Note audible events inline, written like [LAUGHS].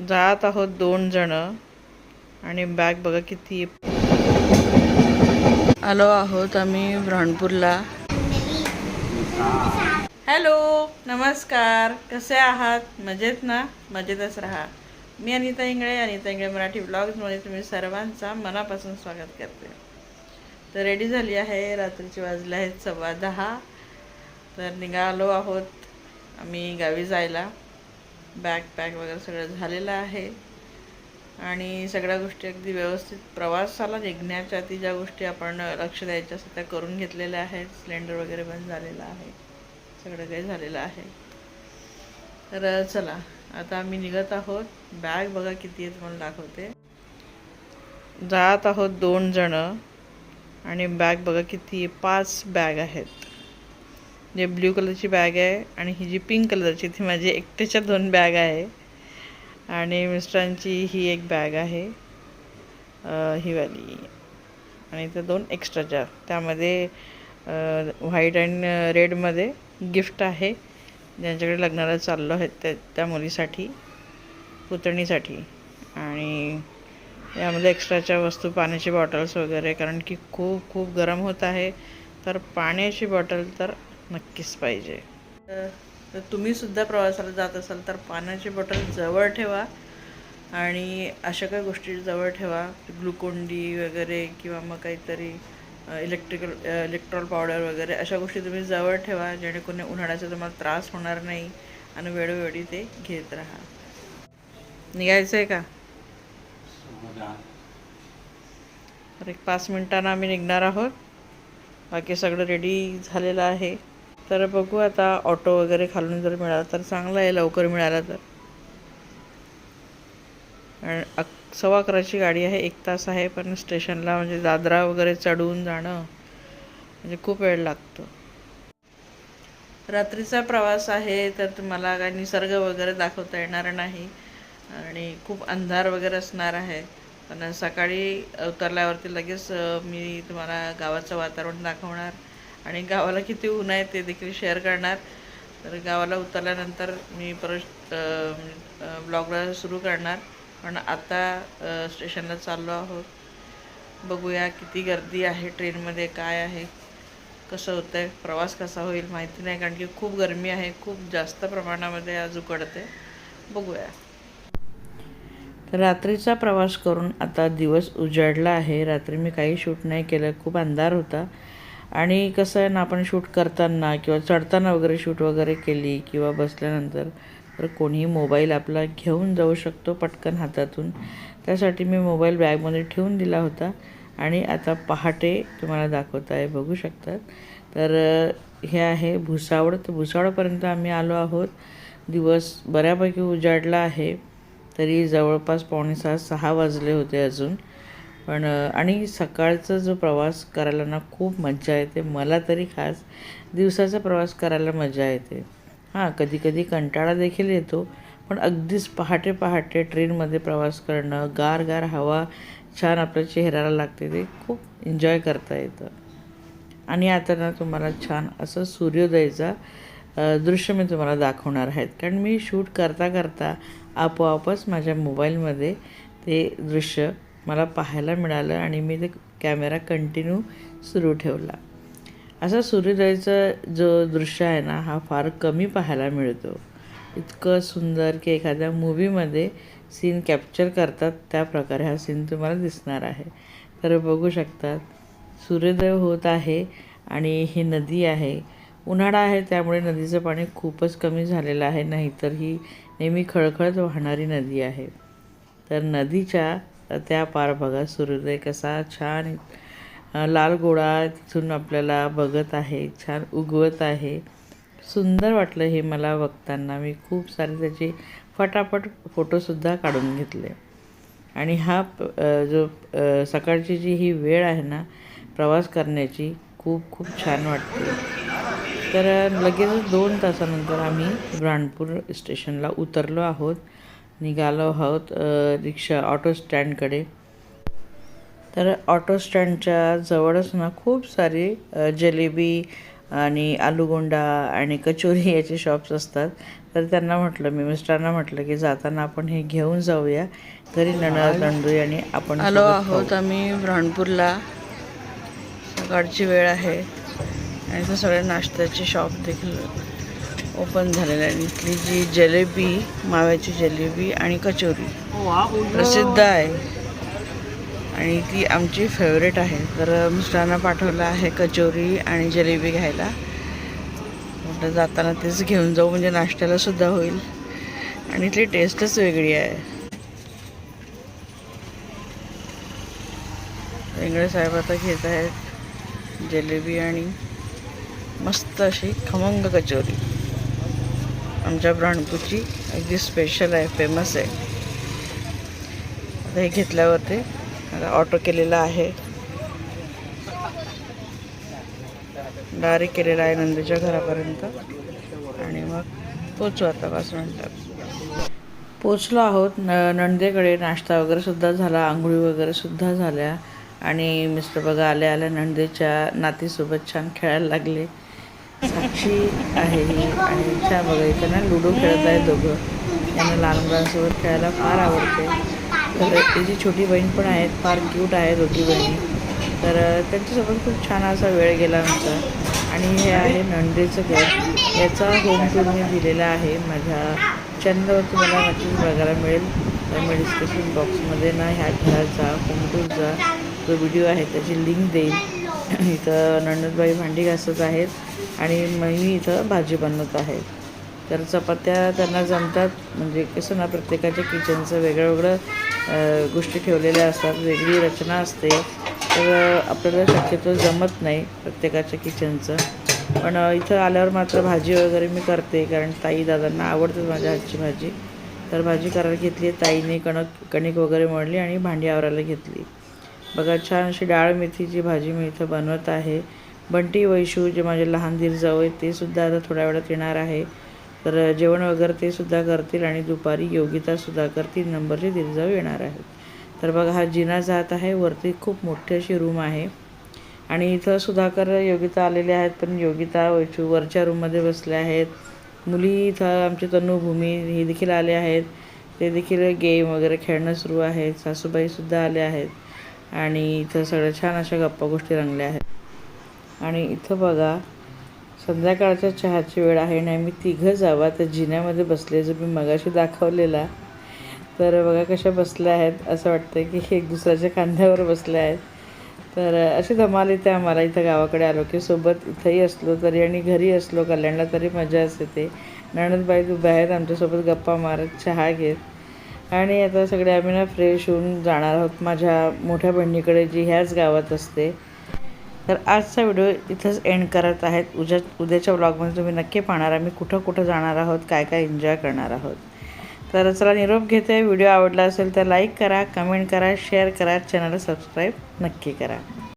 जात आहोत दोन जण. आणि बॅग बघा किती आलो आहोत आम्ही ब्राणपूरला हॅलो नमस्कार. कसे आहात? मजेत ना? मजेतच राहा. मी अनिता इंगळे अनिता इंगळे मराठी ब्लॉग्समध्ये तुम्ही सर्वांचा मनापासून स्वागत करते. तर रेडी झाली आहे. रात्रीची वाजले आहेत सव्वा दहा. तर निघालो आहोत आम्ही गावी जायला. बॅग पॅक वगैरे सगळं झालेलं आहे. आणि सगळ्या गोष्टी अगदी व्यवस्थित प्रवासाला निघण्याच्या ती ज्या गोष्टी आपण लक्ष द्यायच्या असतात त्या करून घेतलेल्या आहेत. सिलेंडर वगैरे बंद झालेला आहे. सगळं काही झालेलं आहे. तर चला आता आम्ही निघत आहोत. बॅग बघा किती आहे तुम्हाला दाखवते. जात आहोत दोन जण आणि बॅग बघा किती पाच बॅग आहेत. जे ब्ल्यू कलरची बॅग आहे आणि ही जी पिंक कलरची ती माझी एकट्याच्या दोन बॅग आहे. आणि मिस्टरांची ही एक बॅग आहे ही वाली. आणि त्या दोन एक्स्ट्राच्या. त्यामध्ये व्हाईट अँड रेडमध्ये गिफ्ट आहे. ज्यांच्याकडे लग्नाला चाललो आहे त्या त्या मुलीसाठी पुतणीसाठी. आणि यामध्ये एक्स्ट्राच्या वस्तू पाण्याची बॉटल्स वगैरे कारण की खूप खूप गरम होत आहे. तर पाण्याची बॉटल तर नक्कीच पाहिजे. तर तुम्ही तुम्हीसुद्धा प्रवासाला जात असाल तर पाण्याची बॉटल जवळ ठेवा आणि अशा काही गोष्टी जवळ ठेवा. ग्लुकोन डी वगैरे किंवा मग काहीतरी इलेक्ट्रिकल इलेक्ट्रॉल पावडर वगैरे अशा गोष्टी तुम्ही जवळ ठेवा जेणेकरून उन्हाळ्याचा तुम्हाला त्रास होणार नाही आणि वेळोवेळी ते घेत राहा. निघायचं आहे का? एक पाच मिनिटांना आम्ही निघणार आहोत. बाकी सगळं रेडी झालेलं आहे. तर बघू आता ऑटो वगैरे खालून जर मिळाला तर चांगलं आहे लवकर मिळाला तर. आणि अक सव्वा अकराची गाडी आहे एक तास आहे पण स्टेशनला म्हणजे दादरा वगैरे चढून जाणं म्हणजे खूप वेळ लागतो. रात्रीचा प्रवास आहे तर तुम्हाला काय निसर्ग वगैरे दाखवता येणार नाही. आणि खूप अंधार वगैरे असणार आहे. पण सकाळी उतरल्यावरती लगेच मी तुम्हाला गावाचं वातावरण दाखवणार. आणि गावाला किती ऊन आहे ते देखील शेअर करणार. तर गावाला उतरल्यानंतर मी परत ब्लॉगला सुरू करणार. पण आता स्टेशनला चाललो आहोत. बघूया किती गर्दी आहे ट्रेनमध्ये काय आहे कसं होतं आहे प्रवास कसा होईल माहिती नाही. कारण की खूप गरमी आहे खूप जास्त प्रमाणामध्ये आज उकडते. बघूया. तर रात्रीचा प्रवास करून आता दिवस उजाडला आहे. रात्री मी काही शूट नाही केलं खूप अंधार होता. आणि कसं आहे ना आपण शूट करताना किंवा चढताना वगैरे शूट वगैरे केली किंवा बसल्यानंतर तर कोणीही मोबाईल आपला घेऊन जाऊ शकतो पटकन हातातून. त्यासाठी मी मोबाईल बॅगमध्ये ठेवून दिला होता आणि आता पहाटे तुम्हाला दाखवत आहे बघू शकतात. तर हे आहे भुसावळ. तर भुसावळपर्यंत आम्ही आलो आहोत. दिवस बऱ्यापैकी उजाडला आहे. तरी जवळपास पावणे सहा सहा वाजले होते अजून. पण आणि सकाळचा जो प्रवास करायला ना खूप मज्जा येते. मला तरी खास दिवसाचा प्रवास करायला मजा येते. हां कधी कधी कंटाळा देखील येतो पण अगदीच पहाटे पहाटे ट्रेनमध्ये प्रवास करणं गार गार हवा छान आपल्या चेहऱ्याला लागते ते खूप एन्जॉय करता येतं. आणि आता ना तुम्हाला छान असं सूर्योदयाचा दृश्य मी तुम्हाला दाखवणार आहेत. कारण मी शूट करता करता आपोआपच माझ्या मोबाईलमध्ये ते दृश्य मला पाहायला मिळालं आणि मी ते कॅमेरा कंटिन्यू सुरू ठेवला. असा सूर्योदयाचा जो दृश्य आहे ना हा फार कमी पाहायला मिळतो. इतकं सुंदर की एखाद्या मूवीमध्ये सीन कॅप्चर करतात त्या प्रकारे हा सीन तुम्हाला दिसणार आहे. तर बघू शकतात सूर्योदय होत आहे आणि ही नदी आहे. उन्हाळा आहे त्यामुळे नदीचं पाणी खूपच कमी झालेलं आहे नाहीतर ही नेहमी खळखळत वाहणारी नदी आहे. तर नदीच्या त्या पार बघा सूर्योदय कसा छान लाल गोळा तिथून आपल्याला बघत आहे छान उगवत आहे. सुंदर वाटलं हे मला बघताना. मी खूप सारे त्याचे फटाफट फोटोसुद्धा काढून घेतले. आणि हा जो सकाळची जी ही वेळ आहे ना प्रवास करण्याची खूप खूप छान वाटते. तर लगेचच दोन तासानंतर आम्ही ब्राणपूर स्टेशनला उतरलो आहोत. निघालो आहोत रिक्षा ऑटो स्टँडकडे तर ऑटो स्टँडच्या जवळच ना खूप सारे जलेबी आणि आलूगोंडा आणि कचोरी [LAUGHS] याचे शॉप्स असतात. तर त्यांना म्हटलं मी मिस्टरांना म्हटलं की जाताना आपण हे घेऊन जाऊया. घरी नणद नंदू आणि आपण आलो आहोत आम्ही ब्रह्मपूरला. सकाळची वेळ आहे. आणि इथं सगळे नाश्त्याचे शॉप देखील ओपन झालेलं आहे. इथली जी जलेबी माव्याची जलेबी आणि कचोरी प्रसिद्ध आहे. आणि ती आमची फेवरेट आहे. तर मिस्टरांना पाठवलं आहे कचोरी आणि जलेबी घ्यायला. म्हटलं जाताना तेच घेऊन जाऊ म्हणजे नाश्त्याला सुद्धा होईल. आणि इथली टेस्टच वेगळी आहे. वेंगळे साहेब आता घेत आहेत जलेबी आणि मस्त अशी खमंग कचोरी. आमच्या ब्राणपूरची अगदी स्पेशल आहे फेमस आहे. आता हे घेतल्यावरती मला ऑटो केलेलं आहे. डायरेक्ट केलेलं आहे नंदीच्या घरापर्यंत. आणि मग पोचू आता पाच मिनटात पोचलो आहोत. न नंदेकडे नाश्ता वगैरे सुद्धा झाला आंघोळी वगैरे सुद्धा झाल्या. आणि मिस्टर बघा आल्या आल्या नंदेच्या नातीसोबत छान खेळायला लागले. साक्षी आहे ही आणि छान बघा इथं ना लुडो खेळत आहे दोघं. त्यांना लहान मुलांसोबत खेळायला फार आवडते. तर त्याची छोटी बहीण पण आहेत फार क्यूट आहे दोघी बहिणी. तर त्यांच्यासोबत खूप छान असा वेळ गेला आमचा. आणि हे आहे नंदेचं घर. याचा होम टूर मी दिलेला आहे. माझ्या चॅनलवर तुम्हाला नक्कीच बघायला मिळेल. तर डिस्क्रिप्शन बॉक्समध्ये ना ह्या घराचा होम टूरचा जो व्हिडिओ आहे त्याची लिंक देईल. इथं नंदनबाई भांडी घासत आहेत. आणि मी इथं भाजी बनवत आहे. तर चपात्या त्यांना जमतात. म्हणजे कसं ना प्रत्येकाच्या किचनचं वेगळं वेगळं गोष्टी ठेवलेल्या असतात. वेगळी रचना असते. तर आपल्याला शक्यतो जमत नाही प्रत्येकाच्या किचनचं. पण इथं आल्यावर मात्र भाजी वगैरे मी करते. कारण ताई दादांना आवडते माझ्या हातची भाजी. तर भाजी करायला घेतली. ताईने कणक कणिक वगैरे मळली आणि भांडी आवरायला घेतली. बघा छान अशी डाळ मेथीची भाजी मी इथं बनवत आहे. बंटी वैशू जे माझे लहान दीर जाऊ आहेत ते सुद्धा आता थोड्या वेळात येणार आहे. तर जेवण वगैरे ते सुद्धा करतील आणि दुपारी योगिता सुधाकर तीन नंबरचे दीर जाऊ येणार आहेत. तर बघा हा जिना जात आहे वरती खूप मोठी अशी रूम आहे. आणि इथं सुधाकर योगिता आलेले आहेत पण योगिता वैशू वरच्या रूममध्ये बसले आहेत. मुली इथं आमची तनुभूमी ही देखील आले आहेत. ते देखील गेम वगैरे खेळणं सुरू आहे सासूबाईसुद्धा आले आहेत. आणि इथं सगळ्या छान अशा गप्पा गोष्टी रंगल्या आहेत. आणि इथं बघा संध्याकाळच्या चहाची वेळ आहे आणि आम्ही तिघं जावा. त्या जिन्यामध्ये बसले जो मी मगाशी दाखवलेला. तर बघा कशा बसल्या आहेत. असं वाटतं की एक दुसऱ्याच्या कांद्यावर बसल्या आहेत. तर अशी धमाल येते आम्हाला इथं गावाकडे आलो की सोबत इथंही असलो तरी आणि घरी असलो कल्याणला तरी मजा असते नणदबाई उभ्या आहेत आमच्यासोबत गप्पा मारत चहा घेत. आणि आता सगळे आम्ही ना फ्रेश होऊन जाणार आहोत. माझ्या मोठ्या बहिणीकडे जी ह्याच गावात असते. तर आजचा व्हिडिओ इथंच एंड करत आहेत. उद्या उद्याच्या ब्लॉगमध्ये तुम्ही नक्की पाहणार आम्ही कुठं कुठं जाणार आहोत काय काय एन्जॉय करणार आहोत. तर चला निरोप घेते. व्हिडिओ आवडला असेल तर लाईक करा कमेंट करा शेअर करा चॅनलला सबस्क्राईब नक्की करा.